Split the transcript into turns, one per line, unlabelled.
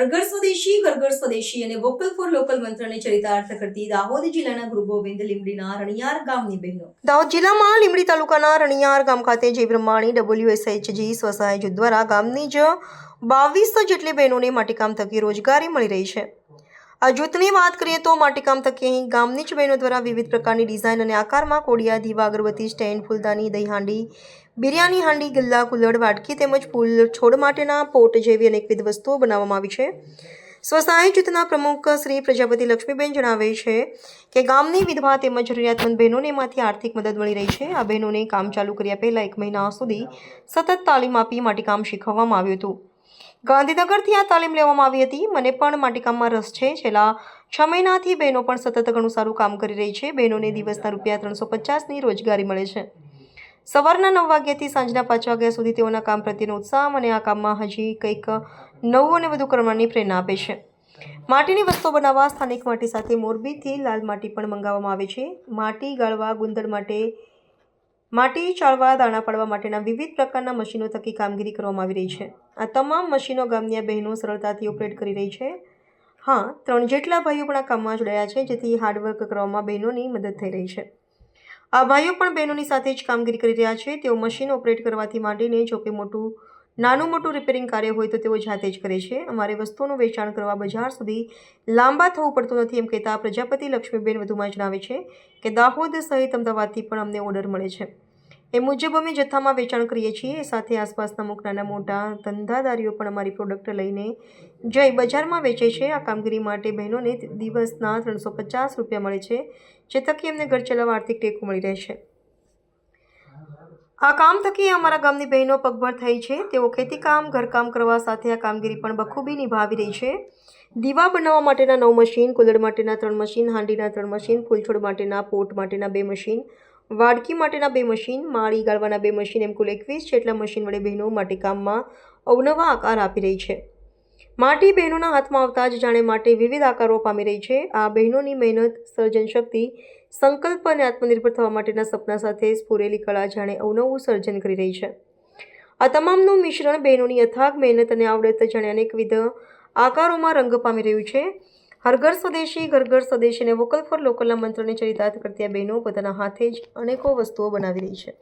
સ્વદેશી ઘર સ્વદેશી અને વોકલ ફોર લોકલ મંત્રને ચરિતાર્થ કરતી દાહોદ જિલ્લાના ગુરુ ગોવિંદ લીમડીના રણિયાર ગામની બહેનો. દાહોદ જિલ્લામાં લીમડી તાલુકાના રણિયાર ગામ ખાતે જય બ્રહ્માણી ડબલ્યુએસએચજી સ્વસહાય જૂથ દ્વારા ગામની જ બાવીસો જેટલી બહેનોને માટીકામ થકી રોજગારી મળી રહી છે. આ જૂથની વાત કરીએ તો માટીકામ થકી અહીં ગામની જ બહેનો દ્વારા વિવિધ પ્રકારની ડિઝાઇન અને આકારમાં કોડિયા, દીવા, અગરબત્તી, સ્ટેન્ડ, ફૂલદાની દહીં હાંડી બિરયાની હાંડી, ગલ્લા કુલ્લડ વાટકી તેમજ ફૂલ છોડ માટેના પોટ જેવી અનેકવિધ વસ્તુઓ બનાવવામાં આવી છે. સ્વસહાય જૂથના પ્રમુખ શ્રી પ્રજાપતિ લક્ષ્મીબેન જણાવે છે કે ગામની વિધવા તેમજ જરૂરિયાતમંદ બહેનોને એમાંથી આર્થિક મદદ મળી રહી છે. આ બહેનોને કામ ચાલુ કર્યા પહેલાં એક મહિના સુધી સતત તાલીમ આપી માટીકામ શીખવવામાં આવ્યું હતું. ગાંધીનગરથી આ તાલીમ લેવામાં આવી હતી. મને પણ માટીકામમાં રસ છે. છેલ્લા છ મહિનાથી બહેનો પણ સતત ઘણું સારું કામ કરી રહી છે. બહેનોને દિવસના રૂપિયા ત્રણસો પચાસની રોજગારી મળે છે. સવારના નવ વાગ્યાથી સાંજના પાંચ વાગ્યા સુધી તેઓના કામ પ્રત્યેનો ઉત્સાહ અને આ કામમાં હજી કંઈક નવું અને વધુ કરવાની પ્રેરણા આપે છે. માટીની વસ્તુઓ બનાવવા સ્થાનિક માટી સાથે મોરબીથી લાલ માટી પણ મંગાવવામાં આવે છે. માટી ગાળવા ગુંદર માટે માટી, ચાળવા, દાણા પાડવા માટેના વિવિધ પ્રકારના મશીનો થકી કામગીરી કરવામાં આવી રહી છે. આ તમામ મશીનો ગામની બહેનો સરળતાથી ઓપરેટ કરી રહી છે. હા, ત્રણ જેટલા ભાઈઓ પણ આ કામમાં જોડાયા છે, જેથી હાર્ડવર્ક કરવામાં બહેનોની મદદ થઈ રહી છે. આ ભાઈઓ પણ બહેનોની સાથે જ કામગીરી કરી રહ્યા છે. તેઓ મશીન ઓપરેટ કરવાથી માંડીને, જો કે મોટું નાનું મોટું રિપેરિંગ કાર્ય હોય તો તેઓ જાતે જ કરે છે. અમારે વસ્તુઓનું વેચાણ કરવા બજાર સુધી લાંબા થવું પડતું નથી એમ કહેતા પ્રજાપતિ લક્ષ્મીબેન વધુમાં જણાવે છે કે દાહોદ સહિત અમદાવાદથી પણ અમને ઓર્ડર મળે છે. એ મુજબ અમે જથ્થામાં વેચાણ કરીએ છીએ. સાથે આસપાસના અમુક નાના મોટા ધંધાદારીઓ પણ અમારી પ્રોડક્ટ લઈને જઈ બજારમાં વેચે છે. આ કામગીરી માટે બહેનોને દિવસના ત્રણસો પચાસ રૂપિયા મળે છે, જે થકી એમને ઘર ચલાવવા આર્થિક ટેકો મળી રહે છે. આ કામ થકી અમારા ગામની બહેનો પગભર થઈ છે. તેઓ ખેતીકામ, ઘરકામ કરવા સાથે આ કામગીરી પણ બખૂબી નિભાવી રહી છે. દીવા બનાવવા માટેના નવ મશીન, કુલર માટેના ત્રણ મશીન, હાંડીના ત્રણ મશીન, ફૂલછોડ માટેના, પોટ માટેના બે મશીન, વાડકી માટેના બે મશીન, માળી ગાળવાના બે મશીન, એમ કુલ એકવીસ જેટલા મશીન વડે બહેનો માટે કામમાં અવનવા આકાર આપી રહી છે. માટી બહેનોના હાથમાં આવતા જ જાણે માટે વિવિધ આકારો પામી રહી છે. આ બહેનોની મહેનત, સર્જન શક્તિ, સંકલ્પ અને આત્મનિર્ભર થવા માટેના સપના સાથે સ્ફુરેલી કળા જાણે અવનવું સર્જન કરી રહી છે. આ તમામનું મિશ્રણ બહેનોની અથાગ મહેનત અને આવડત જાણે અનેકવિધ આકારોમાં રંગ પામી રહ્યું છે. હરઘર સ્વદેશી ઘર ઘર સ્વદેશી અને વોકલ ફોર લોકલના મંત્રને ચરિતાર્થ કરતી આ બહેનો પોતાના હાથે જ અનેકો વસ્તુઓ બનાવી રહી છે.